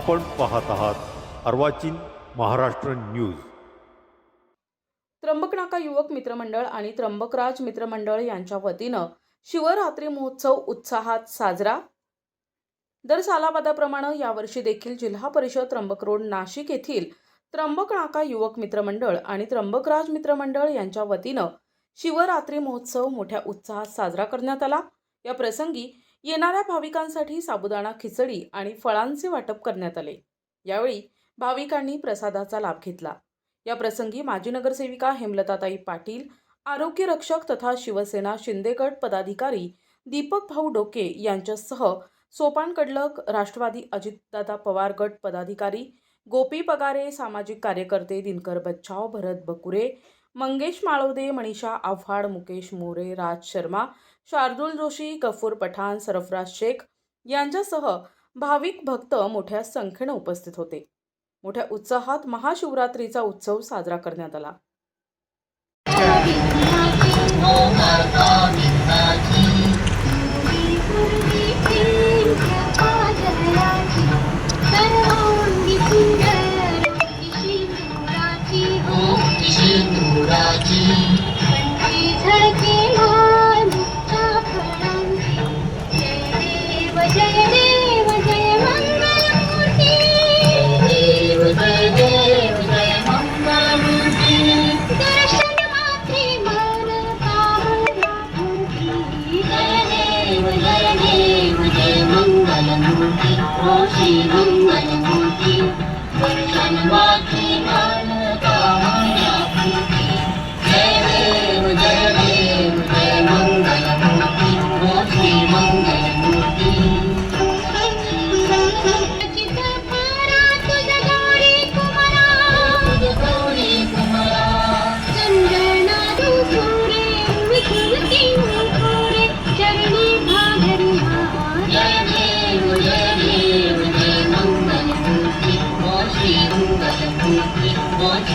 आपण पाहत आहात अर्वाचीन महाराष्ट्र न्यूज. त्र्यंबकनाका युवक मित्रमंडळ आणि त्र्यंबकराज मित्रमंडळ यांच्या वतीनं शिवरात्री महोत्सव उत्साहात साजरा. दर सालाबादाप्रमाणे यावर्षी देखील जिल्हा परिषद त्र्यंबक रोड नाशिक येथील त्र्यंबकनाका युवक मित्रमंडळ आणि त्र्यंबकराज मित्रमंडळ यांच्या वतीनं शिवरात्री महोत्सव मोठ्या उत्साहात साजरा करण्यात आला. या प्रसंगी येणाऱ्या भाविकांसाठी साबुदाणा खिचडी आणि फळांचे वाटप करण्यात आले. यावेळी भाविकांनी प्रसादाचा लाभ घेतला. या प्रसंगी माजी नगरसेविका हेमलताताई पाटील आरोग्य रक्षक तथा शिवसेना शिंदेगड पदाधिकारी दीपक भाऊ डोके यांच्यासह सोपान कडलक राष्ट्रवादी अजितदादा पवार गट पदाधिकारी गोपी पगारे सामाजिक कार्यकर्ते दिनकर बच्छाव भरत बकुरे मंगेश माळवदे मनीषा आव्हाड मुकेश मोरे राज शर्मा शार्दुल जोशी गफूर पठाण सरफराज शेख यांच्यासह भाविक भक्त मोठ्या संख्येनं उपस्थित होते. मोठ्या उत्साहात महाशिवरात्रीचा उत्सव साजरा करण्यात आला.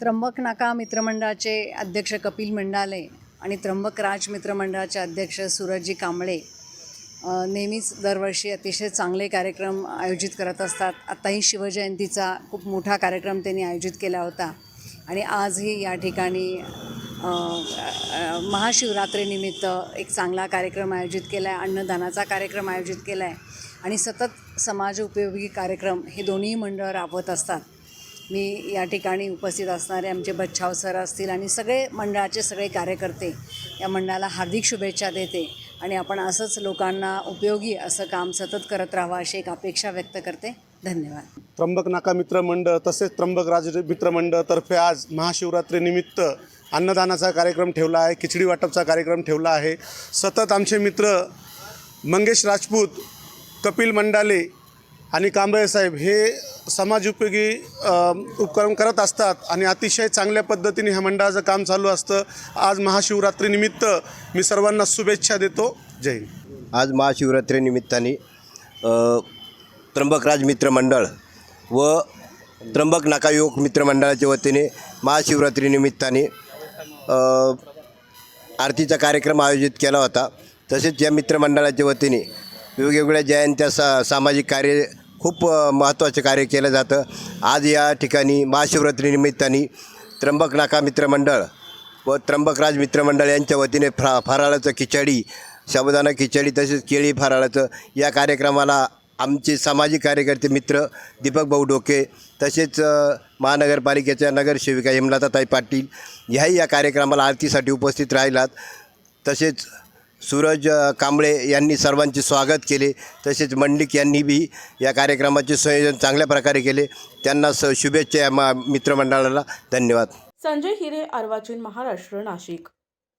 त्र्यंबक नाका मित्रमंडळाचे अध्यक्ष कपिल मंडाले आणि त्र्यंबक राज मित्रमंडळाचे अध्यक्ष सूरजजी कांबळे नेहमीच दरवर्षी अतिशय चांगले कार्यक्रम आयोजित करत असतात. आत्ताही शिवजयंतीचा खूप मोठा कार्यक्रम त्यांनी आयोजित केला होता. आणि आजही या ठिकाणी महाशिवरात्रीनिमित्त एक चांगला कार्यक्रम आयोजित केला आहे अन्नदानाचा कार्यक्रम आयोजित केला आहे आणि सतत समाज उपयोगी कार्यक्रम हे दोन्ही मंडळ राबवत असतात. मी या ठिकाणी उपस्थित असणारे आमचे बच्छाव सर असतील आणि सगळे मंडळाचे सगळे कार्यकर्ते या मंडळाला हार्दिक शुभेच्छा देते आणि आपण असंच लोकांना उपयोगी असं काम सतत करत राहावं अशी एक अपेक्षा व्यक्त करते. धन्यवाद. त्र्यंबक नाका मित्रमंडळ तसेच त्र्यंबक राज मित्रमंडळतर्फे आज महाशिवरात्रीनिमित्त अन्नदानाचा कार्यक्रम ठेवला आहे खिचडी वाटपचा कार्यक्रम ठेवला आहे. सतत आमचे मित्र मंगेश राजपूत कपिल मंडाले आणि कांबळे साहेब हे समाजोपयोगी उपक्रम करत असतात आणि अतिशय चांगल्या पद्धतीने ह्या मंडळाचं काम चालू असतं. आज महाशिवरात्रीनिमित्त मी सर्वांना शुभेच्छा देतो. जय हिंद. आज महाशिवरात्रीनिमित्ताने त्र्यंबकराज त्र्यंबकराज मित्रमंडळ व त्र्यंबक नाका योग मित्रमंडळाच्या वतीने महाशिवरात्रीनिमित्ताने आरतीचा कार्यक्रम आयोजित केला होता. तसेच या मित्रमंडळाच्या वतीने वेगवेगळ्या जयंत्या सा सामाजिक कार्य खूप महत्त्वाचे कार्य केलं जातं. आज या ठिकाणी महाशिवरात्रीनिमित्ताने त्र्यंबक नाका मित्रमंडळ व त्र्यंबकराज मित्रमंडळ यांच्या वतीने फ्रा फराळाचं खिचडी साबुदाणा खिचडी तसेच केळी फराळाचं या कार्यक्रमाला आमचे सामाजिक कार्यकर्ते मित्र दीपक भाऊ डोके तसेच महानगरपालिकेच्या नगरसेविका हेमलताताई पाटील ह्याही या कार्यक्रमाला आरतीसाठी उपस्थित राहिलात. तसेच सूरज कांबळे यांनी सर्वांचे स्वागत केले. तसेच मंडिक यांनी बी या कार्यक्रमाचे संयोजन चांगल्या प्रकारे केले. त्यांना स शुभेच्छा या मा मित्रमंडळाला. धन्यवाद. संजय हिरे अर्वाचीन महाराष्ट्र नाशिक.